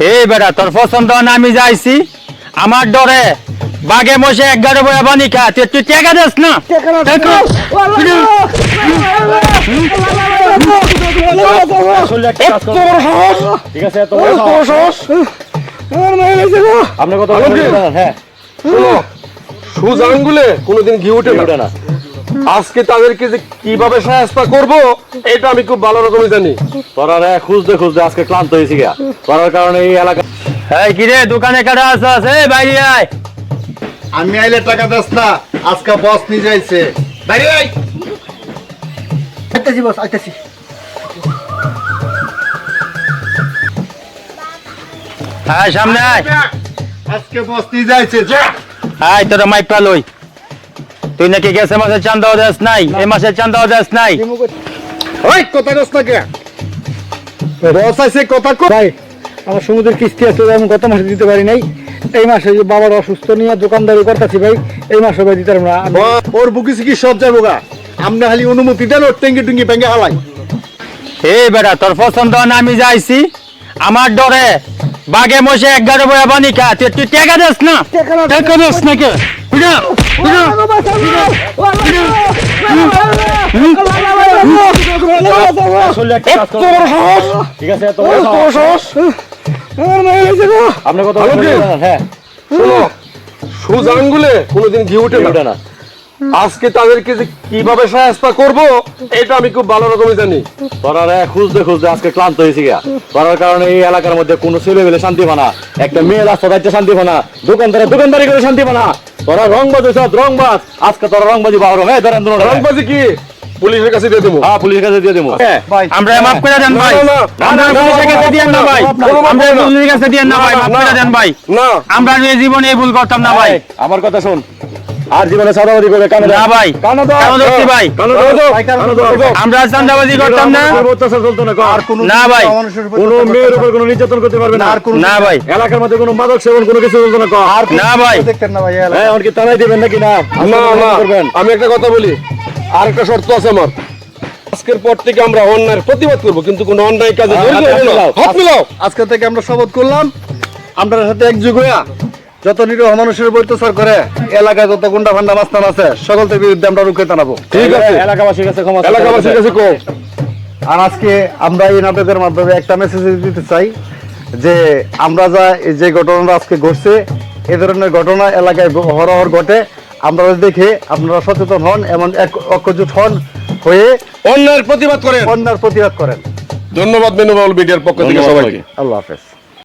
হে বেটা তোর পছন্দ না আমি যাইছি। আমার ডরে বাগে মশে এগারো বয়া বানি খা। তুই তুই টেকা দিস না? ঠিক আছে হ্যাঁ। সুজ আঙ্গুলে কোনোদিন ঘি উঠে না। আজকে তাদেরকে যে কীভাবে সাহায্য করব এটা আমি খুব ভালো রকমই জানি। তোরা রে খুঁজতে খুঁজতে আজকে ক্লান্ত হয়েছি গা। করার কারণে এই এলাকা এই কিরে দোকানে কাটা আছে? এই বাইরে আয়। আমি আইলে টাকা দাস না আজকে বস নিয়ে যাইছে। বাইরে আই আইতাছি বস আইতাছি। আয় সামনে আয়। আজকে বস নিয়ে যাইছে যা। আয় তোরা মাইপা লই। তুই নাকি গেছে মাসের চান্দাও দেস নাই? এই মাসের চান্দাও দেস নাই? ওই কথা কস না কে বস আইছে কথা কো ভাই আমার সমুদ্রের কিস্তি আছে আমি গত মাসে দিতে পারি নাই। এই মাসে যে বাবার অসুস্থ নিয়ে দোকানদারি করতেছি ভাই এই মাসে ভাই দিতে পারব না। ওর বুকি সিকি সব যাব গা? আমনে খালি অনুমতি দেন ওর টেঙ্গি টুঙ্গি ভেঙে হালাই। হে বেটা তোর পছন্দ না আমি যাইছি? আমার ডরে। বাগে মশে এগারো বয়া বানি খা। তুই তুই টেকা দিস না। টেকা দিস না কে ঠিক আছে এত বড় এত বড় সাহস। সাহস আমার মায়ের হয়েছে গো আপনি কত আলমগীর। হ্যাঁ শোনো সুজ আঙ্গুলে কোনোদিন ঘি উঠে না। আজকে তাদেরকে যে কীভাবে সাহায্য করব এটা আমি খুব ভালো রকমই জানি। তোরা রে খুঁজতে খুঁজতে আজকে ক্লান্ত হয়েছি গা করার কারণে এই এলাকার মধ্যে কোনো ছেলে পেলে শান্তি পানা একটা মেয়ে রাস্তা যাইতে শান্তি পানা দোকানদারে দোকানদারি করে শান্তি পানা তোরা রংবাজ সব রংবাজ। আজকে তোরা রংবাজি বাবর হ্যাঁ ধরেন রংবাজি কি? পুলিশের কাছে দিয়ে দেবো। হ্যাঁ পুলিশের কাছে দিয়ে দেবো। ভাই আমরা মাফ করে দেন ভাই। না, না, আমরা পুলিশের কাছে না, দিয়েন না ভাই। আমরা। পুলিশের কাছে দিয়েন না ভাই। মাফ করে দেন ভাই। না। আমরা এই জীবনে এই ভুল করতাম না ভাই। আমার কথা শোন। আর জীবনে করবে কানে না ভাই কেন ভাই। আমরা করতাম না। অত্যাচার চলতো না আর কোনো না ভাই। কোনো মেয়ের উপর কোনো নির্যাতন করতে পারবে না। আর কোনো না ভাই। এলাকার মধ্যে কোনো মাদক সেবন কোনো কিছু চলতো না আর না ভাই। দেখতেন না ভাই হ্যাঁ এমনকি তারাই দিবেন নাকি না? না আমি একটা কথা বলি আর একটা শর্ত আছে আমার। আজকের পর থেকে আমরা অন্যায়ের প্রতিবাদ করব কিন্তু কোনো অন্যায় কাজে জড়িত হব না। হাত মিলাও। আজকে থেকে আমরা শপথ করলাম। আমরা সাথে একযোগ হইয়া যত নিরীহ মানুষের উপর অত্যাচার করে এলাকায় যত গুন্ডা ফান্ডা মাস্তান আছে সকলের বিরুদ্ধে আমরা রুখে দাঁড়াবো ঠিক আছে। এলাকাবাসীর কাছে ক্ষমা এলাকাবাসীর কাছে কো। আর আজকে আমরা এই নাটকের মাধ্যমে একটা মেসেজ দিতে চাই যে আমরা যা এই যে ঘটনাটা আজকে ঘটছে এ ধরনের ঘটনা এলাকায় হরহর ঘটে। আমরা দেখে আপনারা সচেতন হন এমন এক ঐক্যজোট হন হয়ে অন্যায়ের প্রতিবাদ করেন। অন্যার প্রতিবাদ করেন। ধন্যবাদ মেনুবাউল মিডিয়ার পক্ষ থেকে সবাইকে। আল্লাহ হাফেজ।